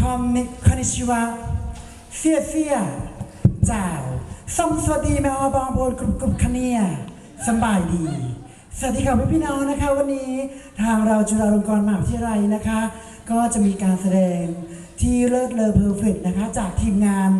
คอมนิคอนิชิวะเสียเสียจ่าวส่งสวัสดีแม่อบองโบนกรุบกรุบคเนียสบายดี สวัสดีค่ะพี่พี่น้องนะคะ วันนี้ทางเราจุฬาลงกรณ์มหาวิทยาลัยนะคะ ก็จะมีการแสดงที่เลิศเลอเพอร์เฟกนะคะ จากทีมงาน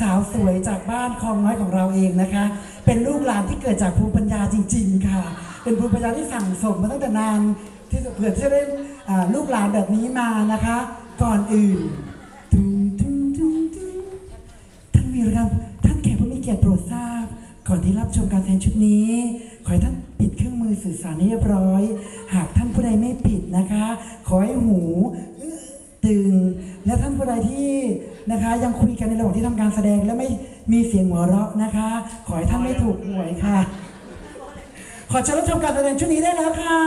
สาวสวยจากบ้านคลองน้อยของเราเองนะคะ เป็นลูกหลานที่เกิดจากภูมิปัญญาจริง ๆ ค่ะ เป็นภูมิปัญญาที่สั่งสมมาตั้งแต่นานที่เผื่อที่จะได้อ่าลูกหลานแบบนี้มานะคะ ก่อนอื่นตุ้มตุ้มตุ้มตุ้มท่านวีรกรรมท่านแขกผู้มีเกียรติโปรดทราบ ก่อนที่รับชมการแสดงชุดนี้ ขอให้ท่านปิดเครื่องมือสื่อสารให้เรียบร้อย หากท่านผู้ใดไม่ปิดนะคะ ขอให้หูตึง และท่านผู้ใดที่นะคะ ยังคุยกันในระหว่างที่ทำการแสดงและไม่มีเสียงหัวเราะนะคะ ขอให้ท่านไม่ถูกหวยค่ะ ขอเชิญรับชมการแสดงชุดนี้ได้แล้วค่ะ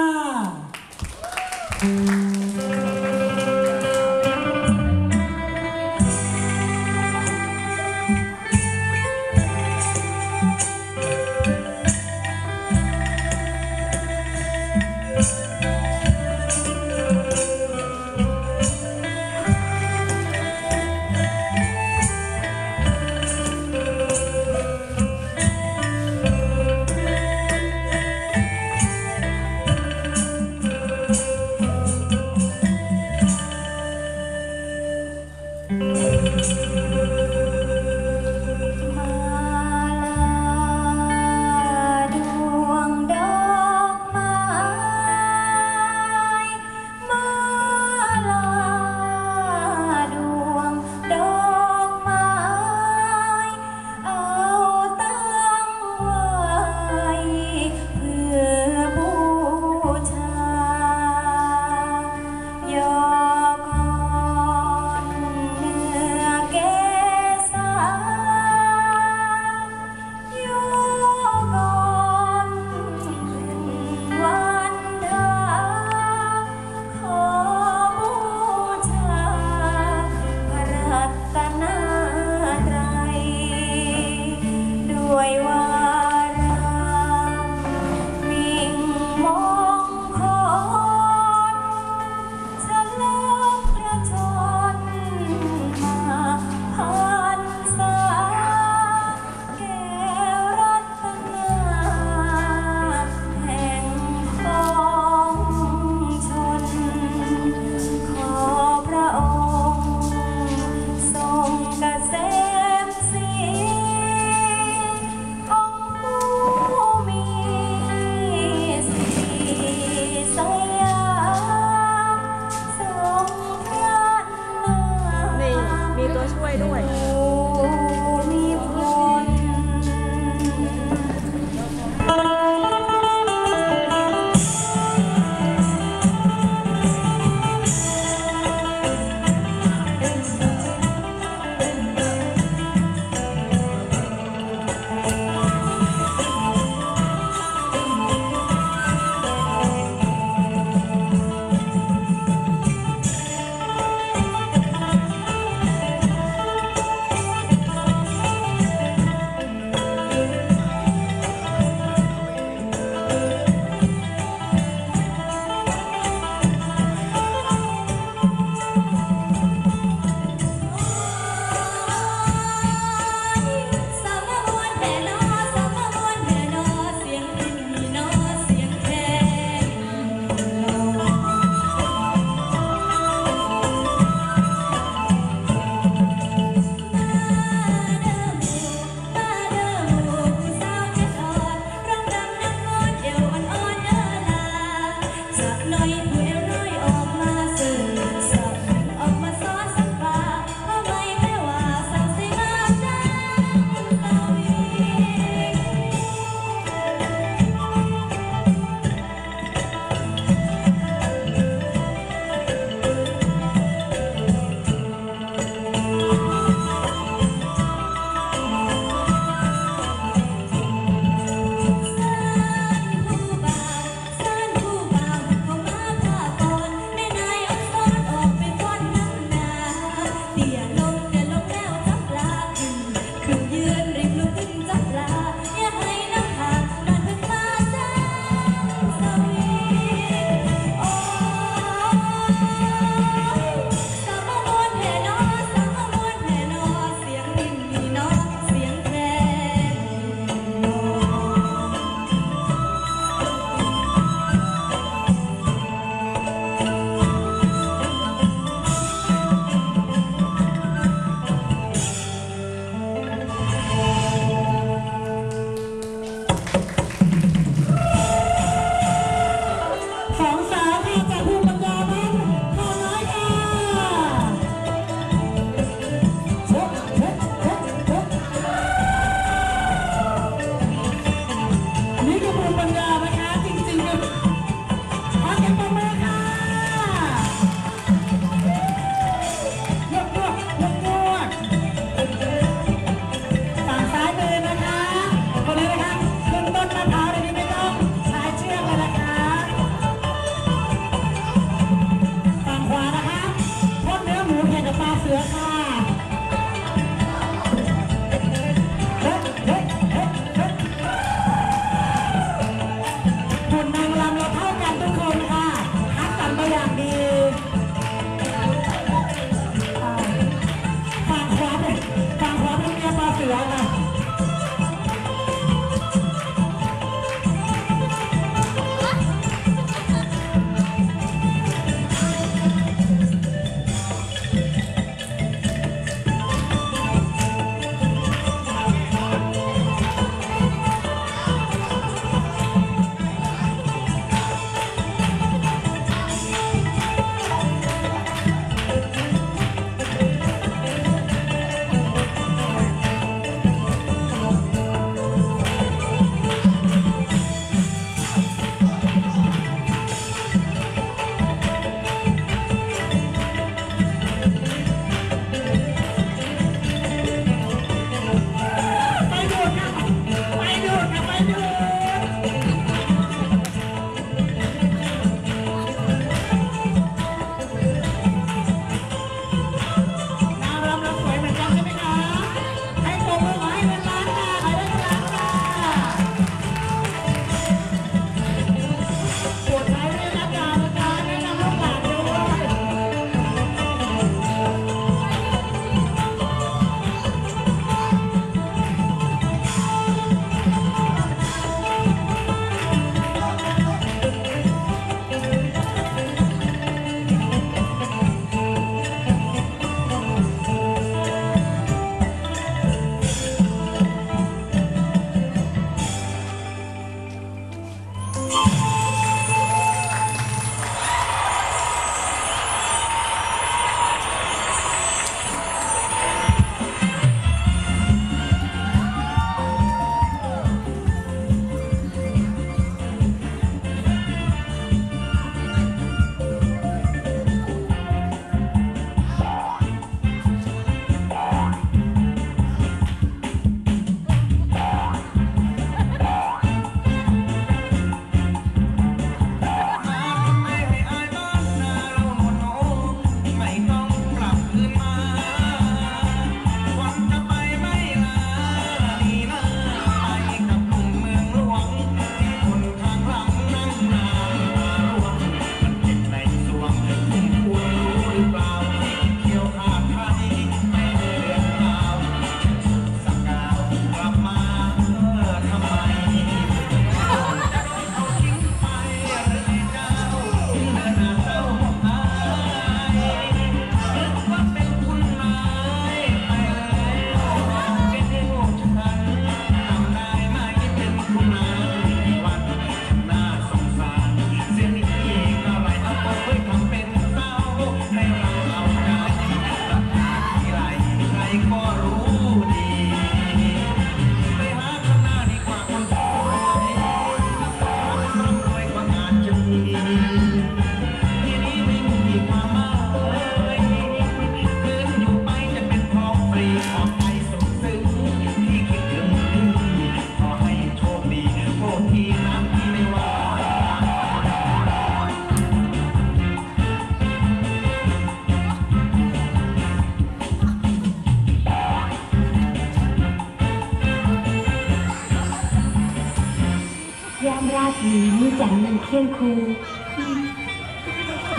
หนีไม่จันมันเที่ยงคื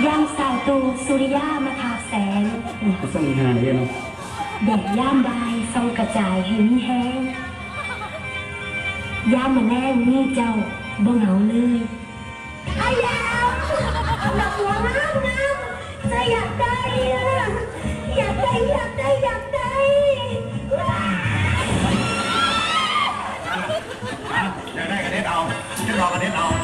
ย่ำสาวตูสุริยามาทาแสงก็ส่งหาเดียเนาะแดดย่ามใบทรงกระจายเห็นแห้งย่ามมาแน่นี่เจ้าบ่เหงาเลยอ้ายาวดอบหัวงามงามจะอยากได้ Get all.